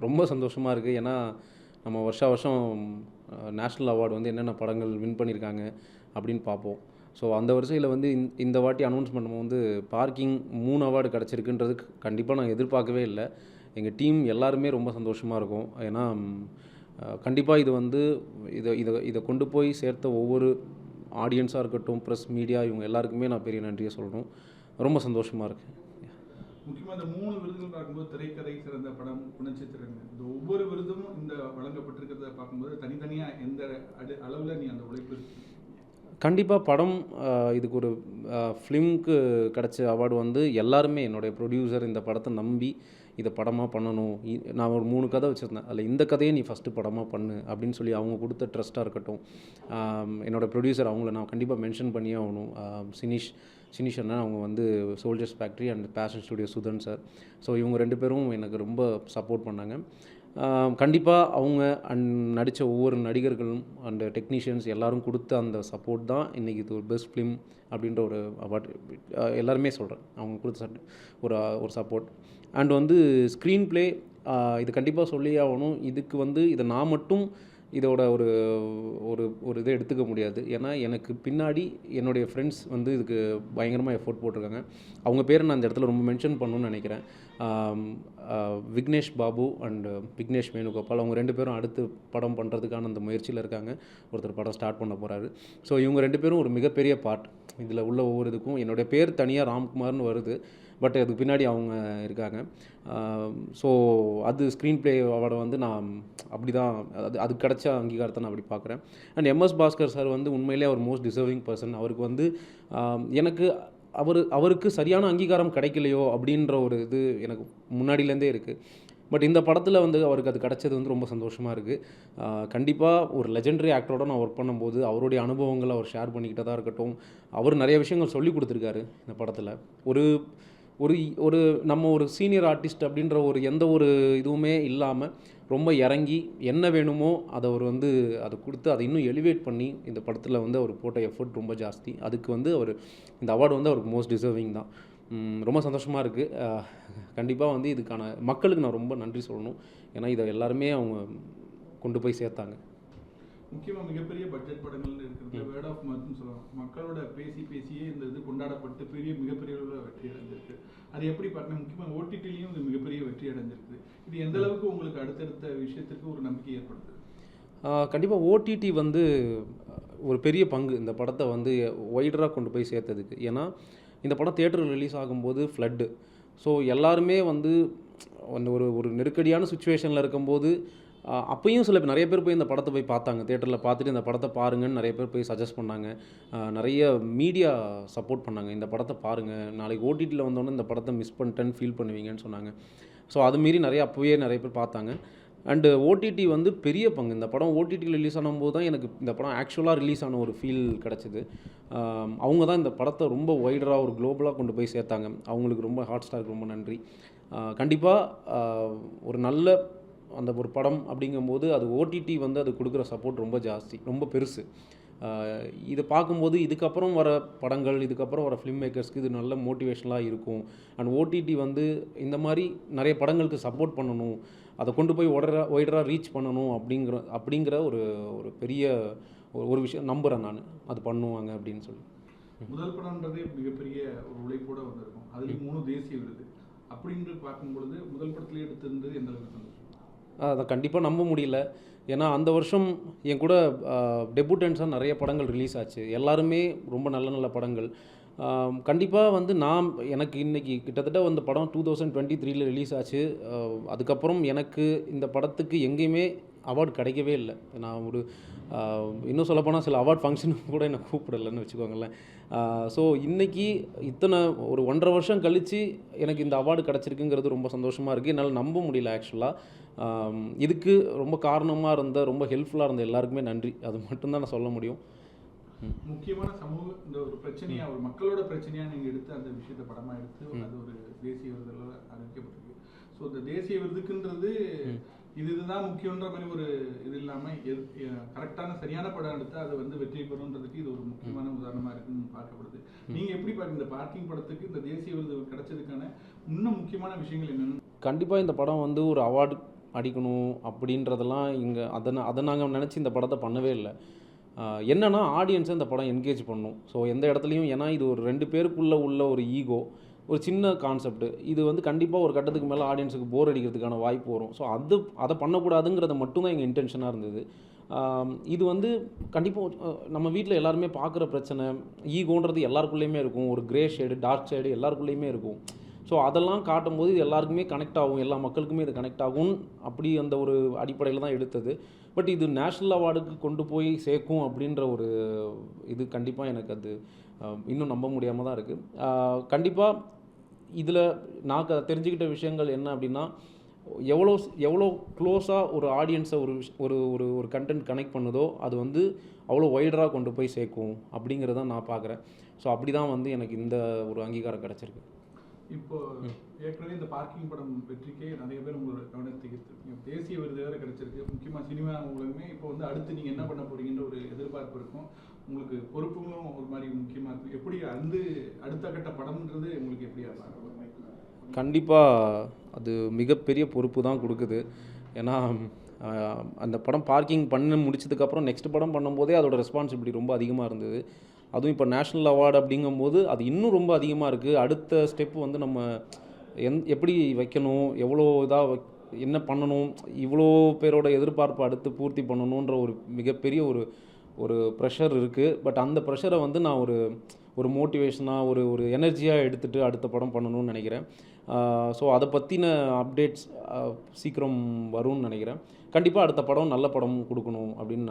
ரொம்ப சந்தோஷமாக இருக்குது ஏன்னா நம்ம வருஷா வருஷம் நேஷ்னல் அவார்டு வந்து என்னென்ன படங்கள் வின் பண்ணியிருக்காங்க அப்படின்னு பார்ப்போம் ஸோ அந்த வரிசையில் வந்து இந்த- இந்த வாட்டி அனௌன்ஸ் பண்ணும்போது வந்து பார்க்கிங் மூணு அவார்டு கிடச்சிருக்குன்றது கண்டிப்பாக நான் எதிர்பார்க்கவே இல்லை. எங்கள் டீம் எல்லாருமே ரொம்ப சந்தோஷமாக இருக்கும். ஏன்னா கண்டிப்பாக இது வந்து இதை இதை இதை கொண்டு போய் சேர்த்த ஒவ்வொரு ஆடியன்ஸாக இருக்கட்டும் ப்ரெஸ் மீடியா இவங்க எல்லாருக்குமே நான் பெரிய நன்றியை சொல்லணும். ரொம்ப சந்தோஷமாக இருக்குது முக்கியமாக இந்த மூணு விருதுகள் பார்க்கும்போது திரைக்கதை சிறந்த படம் குணச்சித்திரங்கள் இந்த ஒவ்வொரு விருதும் இந்த வழங்கப்பட்டிருக்கிறத பார்க்கும்போது தனித்தனியாக எந்த அடு அளவில் நீ அந்த உழைப்பு கண்டிப்பாக படம் இதுக்கு ஒரு ஃபிலிம்க்கு கிடச்ச அவார்டு வந்து எல்லாருமே என்னுடைய ப்ரொடியூசர் இந்த படத்தை நம்பி இதை படமாக பண்ணணும். நான் ஒரு மூணு கதை வச்சுருந்தேன். அதில் இந்த கதையை நீ ஃபஸ்ட்டு படமாக பண்ணு அப்படின்னு சொல்லி அவங்க கொடுத்த ட்ரஸ்ட்டாக இருக்கட்டும். என்னோடய ப்ரொடியூசர் அவங்கள நான் கண்டிப்பாக மென்ஷன் பண்ணியே ஆகணும். சினிஷ் சினிஷ் அண்ணா அவங்க வந்து soldiers factory and passion studio Sudhan sir so இவங்க ரெண்டு பேரும் எனக்கு ரொம்ப சப்போர்ட் பண்ணாங்க. கண்டிப்பாக அவங்க அண்ட் நடித்த ஒவ்வொரு நடிகர்களும் அண்ட் டெக்னீஷியன்ஸ் எல்லோரும் கொடுத்த அந்த சப்போர்ட் தான் இன்றைக்கி இது ஒரு பெஸ்ட் ஃபிலிம் அப்படின்ற ஒரு அவார்ட் எல்லாருமே சொல்கிறேன் அவங்க கொடுத்த ஒரு ஒரு சப்போர்ட் அண்ட் வந்து ஸ்க்ரீன் ப்ளே இது கண்டிப்பாக சொல்லி ஆகணும். இதுக்கு வந்து இதை நான் மட்டும் இதோட ஒரு ஒரு ஒரு இதை எடுத்துக்க முடியாது. ஏன்னா எனக்கு பின்னாடி என்னுடைய ஃப்ரெண்ட்ஸ் வந்து இதுக்கு பயங்கரமாக எஃபோர்ட் போட்டிருக்காங்க. அவங்க பேரை நான் அந்த இடத்துல ரொம்ப மென்ஷன் பண்ணணும்னு நினைக்கிறேன். விக்னேஷ் பாபு அண்ட் விக்னேஷ் வேணுகோபால். அவங்க ரெண்டு பேரும் அடுத்து படம் பண்ணுறதுக்கான அந்த முயற்சியில் இருக்காங்க. ஒருத்தர் படம் ஸ்டார்ட் பண்ண போகிறாரு ஸோ இவங்க ரெண்டு பேரும் ஒரு மிகப்பெரிய பார்ட் இதில் உள்ள ஒவ்வொரு இதுக்கும் என்னுடைய பேர் தனியாக ராம்குமார்னு வருது. பட் அதுக்கு பின்னாடி அவங்க இருக்காங்க. ஸோ அது ஸ்க்ரீன் ப்ளே அவார்டை வந்து நான் அப்படி தான் அது அது கிடச்ச அங்கீகாரத்தை நான் அப்படி பார்க்குறேன். அண்ட் எம்எஸ் பாஸ்கர் சார் வந்து உண்மையிலே அவர் மோஸ்ட் டிசர்விங் பர்சன் அவருக்கு வந்து எனக்கு அவர் அவருக்கு சரியான அங்கீகாரம் கிடைக்கலையோ அப்படின்ற ஒரு இது எனக்கு முன்னாடியிலேருந்தே இருக்குது பட் இந்த படத்தில் வந்து அவருக்கு அது கிடைச்சது வந்து ரொம்ப சந்தோஷமாக இருக்குது கண்டிப்பாக ஒரு லெஜெண்டரி ஆக்டரோட நான் ஒர்க் பண்ணும்போது அவருடைய அனுபவங்களை அவர் ஷேர் பண்ணிக்கிட்டதாக இருக்கட்டும். அவர் நிறைய விஷயங்கள் சொல்லி கொடுத்துருக்காரு இந்த படத்தில். ஒரு ஒரு ஒரு நம்ம ஒரு சீனியர் ஆர்டிஸ்ட் அப்படின்ற ஒரு எந்த ஒரு இதுவுமே இல்லாமல் ரொம்ப இறங்கி என்ன வேணுமோ அதை அவர் வந்து அதை கொடுத்து அதை இன்னும் எலிவேட் பண்ணி இந்த படத்தில் வந்து அவர் போட்ட எஃபர்ட் ரொம்ப ஜாஸ்தி. அதுக்கு வந்து அவர் இந்த அவார்டு வந்து அவருக்கு மோஸ்ட் டிசர்விங் தான். ரொம்ப சந்தோஷமாக இருக்குது கண்டிப்பாக வந்து இதுக்கான மக்களுக்கு நான் ரொம்ப நன்றி சொல்லணும். ஏன்னா இதை எல்லாருமே அவங்க கொண்டு போய் சேர்த்தாங்க. முக்கியமா மிகப்பெரிய பட்ஜெட் படங்கள் இருக்கிறது வேர்ட் ஆஃப் மவுத்னு சொல்லுவாங்க மக்களோட பேசி பேசியே இந்த இது கொண்டாடப்பட்டு பெரிய மிகப்பெரிய அளவில் வெற்றி அடைஞ்சிருக்கு. அது எப்படி பார்க்கணும் முக்கியமாக ஓடிடிலையும் இது மிகப்பெரிய வெற்றி அடைஞ்சிருக்கு. இது எந்த அளவுக்கு உங்களுக்கு அடுத்தடுத்த விஷயத்திற்கு ஒரு நம்பிக்கை ஏற்படுத்துது? கண்டிப்பாக ஓடிடி வந்து ஒரு பெரிய பங்கு இந்த படத்தை வந்து ஒய்டராக கொண்டு போய் சேர்த்ததுக்கு. ஏன்னா இந்த படம் தியேட்டரில் ரிலீஸ் ஆகும்போது ஃப்ளட்டு ஸோ எல்லாருமே வந்து அந்த ஒரு ஒரு நெருக்கடியான சுச்சுவேஷனில் இருக்கும்போது அப்பயும் சில பேர் நிறைய பேர் போய் இந்த படத்தை போய் பார்த்தாங்க. தேட்டரில் பார்த்துட்டு இந்த படத்தை பாருங்கன்னு நிறைய பேர் போய் சஜஸ்ட் பண்ணாங்க. நிறைய மீடியா சப்போர்ட் பண்ணாங்க. இந்த படத்தை பாருங்கள் நாளைக்கு ஓடிடியில் வந்தோன்னே இந்த படத்தை மிஸ் பண்ணிட்டேன்னு ஃபீல் பண்ணுவீங்கன்னு சொன்னாங்க. ஸோ அது மீறி நிறைய அப்போயே நிறைய பேர் பார்த்தாங்க. அண்டு ஓடிடி வந்து பெரிய பங்கு. இந்த படம் ஓடிடியில் ரிலீஸ் ஆனும்போது தான் எனக்கு இந்த படம் ஆக்சுவலாக ரிலீஸ் ஆன ஒரு ஃபீல் கிடச்சிது. அவங்க தான் இந்த படத்தை ரொம்ப ஒய்டராக ஒரு குளோபலாக கொண்டு போய் சேர்த்தாங்க. அவங்களுக்கு ரொம்ப ஹாட் ஸ்டாருக்கு ரொம்ப நன்றி. கண்டிப்பாக ஒரு நல்ல அந்த ஒரு படம் அப்படிங்கும்போது அது ஓடிடி வந்து அது கொடுக்குற சப்போர்ட் ரொம்ப ஜாஸ்தி ரொம்ப பெருசு. இதை பார்க்கும்போது இதுக்கப்புறம் வர படங்கள் இதுக்கப்புறம் வர ஃபிலிம் மேக்கர்ஸ்க்கு இது நல்ல மோட்டிவேஷனலாக இருக்கும். அண்ட் ஓடிடி வந்து இந்த மாதிரி நிறைய படங்களுக்கு சப்போர்ட் பண்ணணும் அதை கொண்டு போய் ஒடரா ஒய்டராக ரீச் பண்ணணும் அப்படிங்கிற அப்படிங்கிற ஒரு ஒரு பெரிய ஒரு ஒரு விஷயம் நம்புகிறேன் நான். அது பண்ணுவாங்க அப்படின்னு சொல்லி. முதல் படம்ன்றதே மிகப்பெரிய ஒரு உழைப்போடு வந்திருக்கும். அதுலேயும் மூணு தேசிய விருது. அப்படின்னு பார்க்கும் பொழுது முதல் படத்துலேயே எடுத்திருந்தது எந்த அளவுக்கு அதை கண்டிப்பாக நம்ப முடியல. ஏன்னா அந்த வருஷம் என் கூட டெபுட்டன்ஸாக நிறைய படங்கள் ரிலீஸ் ஆச்சு. எல்லாருமே ரொம்ப நல்ல நல்ல படங்கள். கண்டிப்பாக வந்து நான் எனக்கு இன்னைக்கு கிட்டத்தட்ட அந்த படம் டூ தௌசண்ட் டுவெண்ட்டி த்ரீல ரிலீஸ் ஆச்சு. அதுக்கப்புறம் எனக்கு இந்த படத்துக்கு எங்கேயுமே அவார்டு கிடைக்கவே இல்லை. நான் ஒரு இன்னும் சொல்லப்போனால் சில அவார்ட் ஃபங்க்ஷனுக்கு கூட என்னை கூப்பிடலைன்னு வச்சுக்கோங்களேன். ஸோ இன்னைக்கு இத்தனை ஒரு ஒன்றரை வருஷம் கழித்து எனக்கு இந்த அவார்டு கிடச்சிருக்குங்கிறது ரொம்ப சந்தோஷமாக இருக்குது என்னால் நம்ப முடியல ஆக்சுவலாக இதுக்கு ரொம்ப காரணமாக இருந்த ரொம்ப ஹெல்ப்ஃபுல்லாக இருந்த எல்லாருக்குமே நன்றி. அது மட்டும்தான் நான் சொல்ல முடியும். முக்கியமான சமூக இந்த ஒரு பிரச்சனையா ஒரு மக்களோட பிரச்சனையா நீங்க எடுத்து அந்த விஷயத்தை படமா எடுத்து அது ஒரு தேசிய விருதுல அறிவிக்கப்பட்டிருக்கு. ஸோ இந்த தேசிய விருதுக்குன்றது இது இதுதான் முக்கியன்ற மாதிரி ஒரு இது இல்லாம கரெக்டான சரியான படம் எடுத்து அது வந்து வெற்றி பெறும்ன்றதுக்கு இது ஒரு முக்கியமான உதாரணமா இருக்குன்னு பார்க்கப்படுது. நீங்க எப்படி பாருங்க இந்த பார்க்கிங் படத்துக்கு இந்த தேசிய விருது கிடைச்சதுக்கான இன்னும் முக்கியமான விஷயங்கள் என்னன்னு? கண்டிப்பாக இந்த படம் வந்து ஒரு அவார்டு அடிக்கணும் அப்படின்றதெல்லாம் இங்கே அதை அதை நாங்கள் நினச்சி இந்த படத்தை பண்ணவே இல்லை. என்னன்னா ஆடியன்ஸை இந்த படம் என்கேஜ் பண்ணும். ஸோ எந்த இடத்துலையும் ஏன்னா இது ஒரு ரெண்டு பேருக்குள்ளே உள்ள ஒரு ஈகோ ஒரு சின்ன கான்செப்ட் இது வந்து கண்டிப்பாக ஒரு கட்டத்துக்கு மேலே ஆடியன்ஸுக்கு போர் அடிக்கிறதுக்கான வாய்ப்பு வரும். ஸோ அது அதை பண்ணக்கூடாதுங்கிறத மட்டும்தான் எங்கள் இன்டென்ஷனாக இருந்தது. இது வந்து கண்டிப்பாக நம்ம வீட்டில் எல்லாருமே பார்க்குற பிரச்சனை ஈகோன்றது எல்லாருக்குள்ளேயுமே இருக்கும். ஒரு கிரே ஷேடு டார்க் ஷேடு எல்லாருக்குள்ளேயுமே இருக்கும். ஸோ அதெல்லாம் காட்டும்போது இது எல்லாருக்குமே கனெக்ட் ஆகும். எல்லா மக்களுக்குமே இது கனெக்ட் ஆகும். அப்படி அந்த ஒரு அடிப்படையில் தான் எடுத்தது. பட் இது நேஷ்னல் அவார்டுக்கு கொண்டு போய் சேர்க்கும் அப்படின்ற ஒரு இது கண்டிப்பாக எனக்கு அது இன்னும் நம்ப முடியாமல் தான் இருக்குது கண்டிப்பாக இதில் நான் க- தெரிஞ்சுக்கிட்ட விஷயங்கள் என்ன அப்படின்னா எவ்வளோ எவ்வளோ க்ளோஸாக ஒரு ஆடியன்ஸை ஒரு விஷ்- ஒரு ஒரு ஒரு கண்டென்ட் கனெக்ட் பண்ணுதோ அது வந்து அவ்வளோ ஒய்டராக கொண்டு போய் சேர்க்கும் அப்படிங்கிறத நான் பார்க்குறேன் ஸோ அப்படி தான் வந்து எனக்கு இந்த ஒரு அங்கீகாரம் கிடச்சிருக்கு. இப்போ ஏற்கனவே இந்த பார்க்கிங் படம் வெற்றிக்கே நிறைய பேர் உங்களோட கவனத்தை ஈர்த்திருக்கீங்க தேசிய விருது வேற கிடைச்சிருக்கு. முக்கியமாக சினிமா உங்களுக்குமே இப்போ வந்து அடுத்து நீங்கள் என்ன பண்ண போறீங்கன்ற ஒரு எதிர்பார்ப்பு இருக்கும். உங்களுக்கு பொறுப்புகளும் ஒரு மாதிரி முக்கியமாக இருக்கும். எப்படி அந்த அடுத்த கட்ட படம்ன்றது உங்களுக்கு எப்படி கண்டிப்பாக அது மிகப்பெரிய பொறுப்பு தான் கொடுக்குது. ஏன்னா அந்த படம் பார்க்கிங் பண்ணி முடிச்சதுக்கப்புறம் நெக்ஸ்ட் படம் பண்ணும்போதே அதோட ரெஸ்பான்சிபிலிட்டி ரொம்ப அதிகமாக இருந்தது. அதுவும் இப்போ நேஷ்னல் அவார்டு அப்படிங்கும்போது அது இன்னும் ரொம்ப அதிகமாக இருக்குது அடுத்த ஸ்டெப் வந்து நம்ம எந் எப்படி வைக்கணும்? எவ்வளோ இதாக என்ன பண்ணணும்? இவ்வளோ பேரோட எதிர்பார்ப்பை அடுத்து பூர்த்தி பண்ணணுன்ற ஒரு மிகப்பெரிய ஒரு ஒரு ப்ரெஷர் இருக்குது பட் அந்த ப்ரெஷரை வந்து நான் ஒரு ஒரு மோட்டிவேஷனாக ஒரு ஒரு எனர்ஜியாக எடுத்துகிட்டு அடுத்த படம் பண்ணணும்னு நினைக்கிறேன். ஸோ அதை பற்றின அப்டேட்ஸ் சீக்கிரம் வரும்னு நினைக்கிறேன். கண்டிப்பாக அடுத்த படம் நல்ல படம் கொடுக்கணும் அப்படின்னு